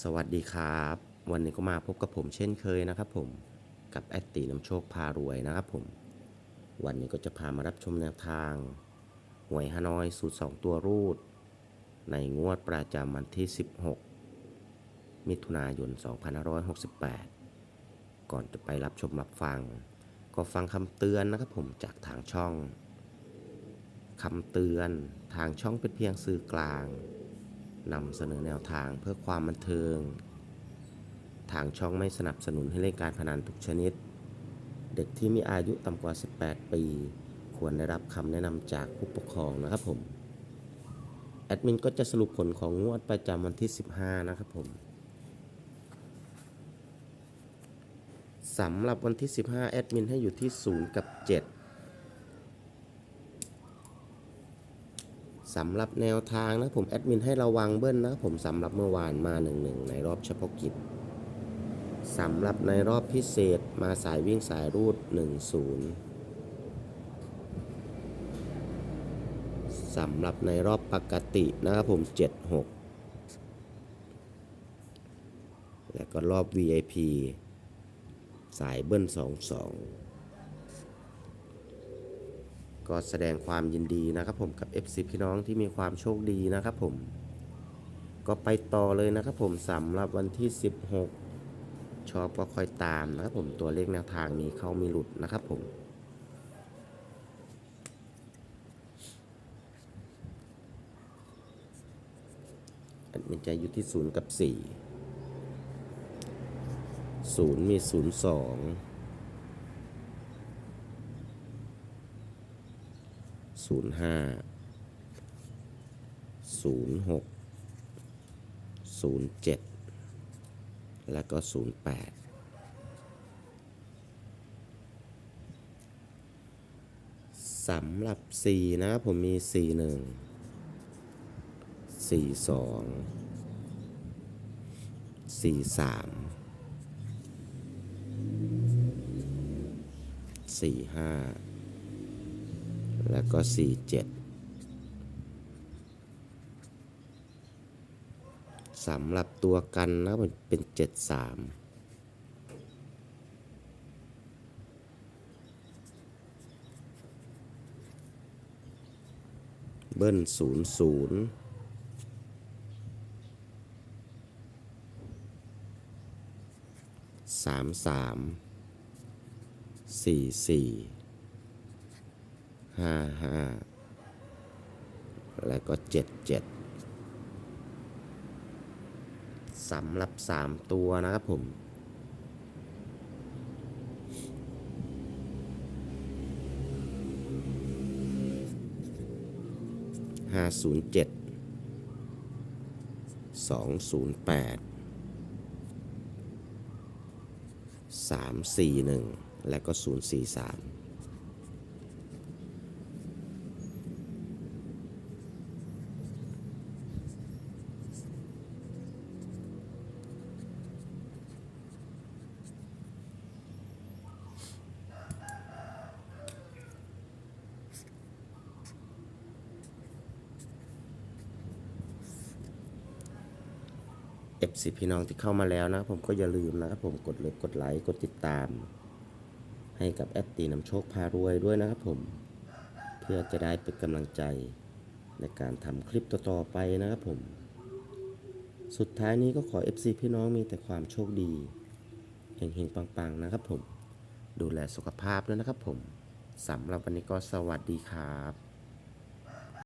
สวัสดีครับ วันนี้ก็มาพบกับผมเช่นเคยนะครับผมกับแอดตีน้ำโชคพารวยนะครับผม วันนี้ก็จะพามารับชมแนวทาง หวยฮานอยสูตร 2 ตัวรูด ในงวดประจำวันที่ 16 มิถุนายน 2568 ก่อนจะไปรับชมรับฟัง ก็ฟังคำเตือนนะครับผมจากทางช่องคำเตือนทางช่องเป็นเพียงสื่อกลาง นำเสนอแนวทางเพื่อความบันเทิง ทางช่องไม่สนับสนุนให้เล่นการพนันทุกชนิด เด็กที่มีอายุต่ำกว่า 18 ปี ควรได้รับคำแนะนำจากผู้ปกครองนะครับผม แอดมินก็จะสรุปผลของงวดประจำวันที่ 15 นะครับผมสำหรับวันที่ 15 แอดมินให้อยู่ที่ 0 กับ 7 สำหรับแนวทางนะผมแอดมินให้ระวังเบิ้ลนะผมสำหรับเมื่อวานมา1นึในรอบเฉพาะกิจสำหรับในรอบพิเศษมาสายวิ่งสายรูด 10สำหรับในรอบปกตินะครับผม 76 แล้วก็รอบ VIP สายเบิ้ล 22 ก็แสดงความยินดีนะครับผมกับ FC พี่น้องที่มีความโชคดีนะครับผม ก็ไปต่อเลยนะครับผมสำหรับวันที่ 16 ชอบก็ค่อยตามนะครับผมตัวเลขแนวทางมีเข้ามีหลุดนะครับผมอันจะอยู่ที่ 0 กับ 4 0 มี 0 2 ศูนย์ห้าศูนย์หกศูนย์เจ็ดแล้วก็ศูนย์แปดสำหรับสี่นะผมมีสี่หนึ่งสี่สองสี่สามสี่ห้า แล้วก็ 47สำหรับตัวกันนะมันเป็น 73เบิ้ลศูนย์ศูนย์สามสามสี่สี่ ห้าห้าแล้วก็เจ็ดเจ็ดสำหรับสามตัวนะครับผมห้าศูนย์เจ็ดสองศูนย์แปดสามสี่หนึ่งและก็ศูนย์สี่สาม เอฟซีพี่น้องที่เข้ามาแล้วนะผมก็อย่าลืมนะครับผมกดเลยกดไลค์กดติดตาม ให้กับแอดตีน้ำโชคพารวยด้วยนะครับผม เพื่อจะได้เป็นกำลังใจในการทำคลิปต่อๆไปนะครับผม สุดท้ายนี้ก็ขอ FC พี่น้องมีแต่ความโชคดีเฮงๆปังๆนะครับผม ดูแลสุขภาพด้วยนะครับผมสำหรับวันนี้ก็สวัสดีครับ